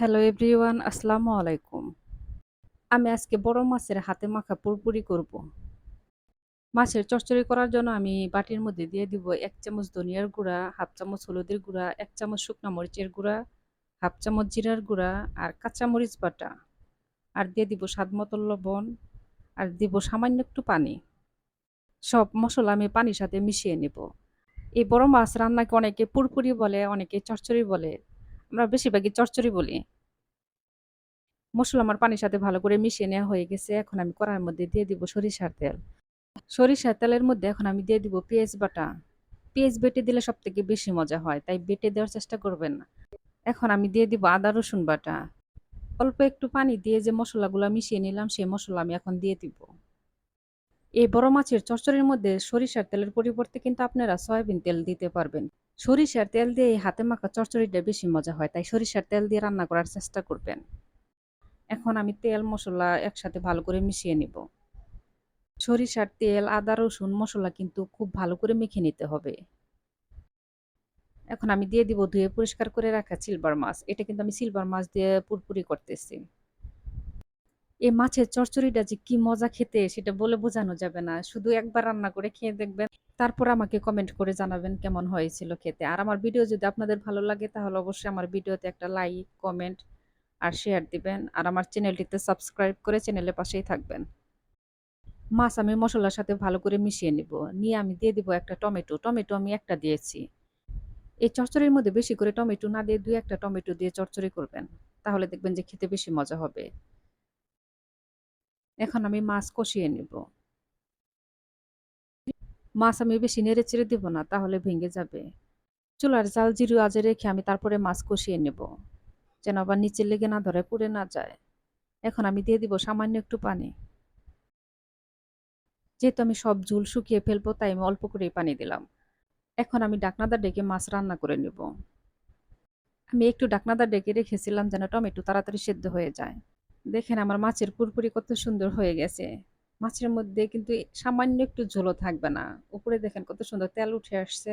Hello everyone, আসসালামু আলাইকুম। আমি আজকে বড় মাছের হাতে মাখা পুরপুরি করব। মাছের চচ্চড়ি করার জন্য আমি বাটির মধ্যে দিয়ে দিব এক চামচ ধনিয়ার গুঁড়া, হাফ চামচ হলুদের গুঁড়া, এক চামচ শুকনা মরিচের গুঁড়া, হাফ চামচ জিরার গুঁড়া আর কাঁচা মরিচ বাটা। আর দিয়ে দিব স্বাদ মতো লবণ আর দিব সামান্য একটু পানি। সব মশলা আমি পানির সাথে মিশিয়ে নেব। এই বড় মাছ রান্নাকে অনেকে পুরপুরি বলে, অনেকে চচ্চড়ি বলে। আমরা বেশিরভাগই চচ্চড়ি বলি। মশলা আমার পানির সাথে ভালো করে মিশিয়ে নেওয়া হয়ে গেছে। এখন আমি কড়ার মধ্যে দিয়ে দিব সরিষার তেল। সরিষার তেলের মধ্যে এখন আমি দিয়ে দিব পেঁয়াজ বাটা। পেঁয়াজ বেটে দিলে সব থেকে বেশি মজা হয়, তাই বেটে দেওয়ার চেষ্টা করবেন না। এখন আমি দিয়ে দিব আদা, রসুন বাটা। অল্প একটু পানি দিয়ে যে মশলাগুলো মিশিয়ে নিলাম, সেই মশলা আমি এখন দিয়ে দিব। এই বড় মাছের চচ্চড়ির মধ্যে সরিষার তেলের পরিবর্তে কিন্তু আপনারা সয়াবিন তেল দিতে পারবেন। সরিষার তেল দিয়ে হাতে মাখা চচ্চড়িটা বেশি মজা হয়, তাই সরিষার তেল দিয়ে রান্না করার চেষ্টা করবেন। এখন আমি তেল, মশলা একসাথে ভালো করে মিশিয়ে নিব। সরিষার তেল, আদা, রসুন, মশলা কিন্তু খুব ভালো করে মেখে নিতে হবে। এখন আমি দিয়ে দিব ধুয়ে পরিষ্কার করে রাখা সিলভার মাছ। এটা কিন্তু আমি সিলভার মাছ দিয়ে পুরপুরি করতেছি। এই মাছের চচ্চড়িটা যে কি মজা খেতে, সেটা বলে বোঝানো যাবে না। শুধু একবার রান্না করে খেয়ে দেখবেন। তারপর আমাকে কমেন্ট করে জানাবেন কেমন হয়েছিল খেতে। আর আমার ভিডিও যদি আপনাদের ভালো লাগে, তাহলে অবশ্যই আমার ভিডিওতে একটা লাইক কমেন্ট আর শেয়ার দিবেন। আর আমার চ্যানেলটিতে সাবস্ক্রাইব করে চ্যানেলের পাশেই থাকবেন। মাছ আমি মশলার সাথে ভালো করে মিশিয়ে নিব। নিয়ে আমি দিয়ে দিব একটা টমেটো। টমেটো আমি একটা দিয়েছি। এই চচ্চড়ির মধ্যে বেশি করে টমেটো না দিয়ে দুই একটা টমেটো দিয়ে চচ্চড়ি করবেন। তাহলে দেখবেন যে খেতে বেশি মজা হবে। এখন আমি মাছ কষিয়ে নিব। মাছ আমি বেশি নেড়ে চেড়ে দিব না, তাহলে ভেঙে যাবে। চুলার জাল জিরু আজে রেখে আমি তারপরে মাছ কষিয়ে নেব, যেন আবার নিচে লেগে না ধরে পুড়ে না যায়। এখন আমি দিয়ে দিব সামান্য একটু পানি। যেহেতু আমি সব ঝুল শুকিয়ে ফেলব, তাই আমি অল্প করেই পানি দিলাম। এখন আমি ডাকনাদা ডেকে মাছ রান্না করে নেব। আমি একটু ডাকনাদা ডেকে রেখেছিলাম যেন টমেটো তাড়াতাড়ি সেদ্ধ হয়ে যায়। দেখেন আমার মাছের পুরপুরি কত সুন্দর হয়ে গেছে। মাছের মধ্যে কিন্তু সামান্য একটু ঝোলও থাকবে না। উপরে দেখেন কত সুন্দর তেল উঠে আসছে।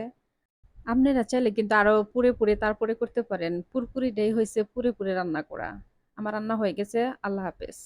আপনারা চাইলে কিন্তু আরও পুরে পুরে তারপরে করতে পারেন। পুরপুরিটাই হয়েছে পুরে পুরে রান্না করা। আমার রান্না হয়ে গেছে। আল্লাহ হাফেজ।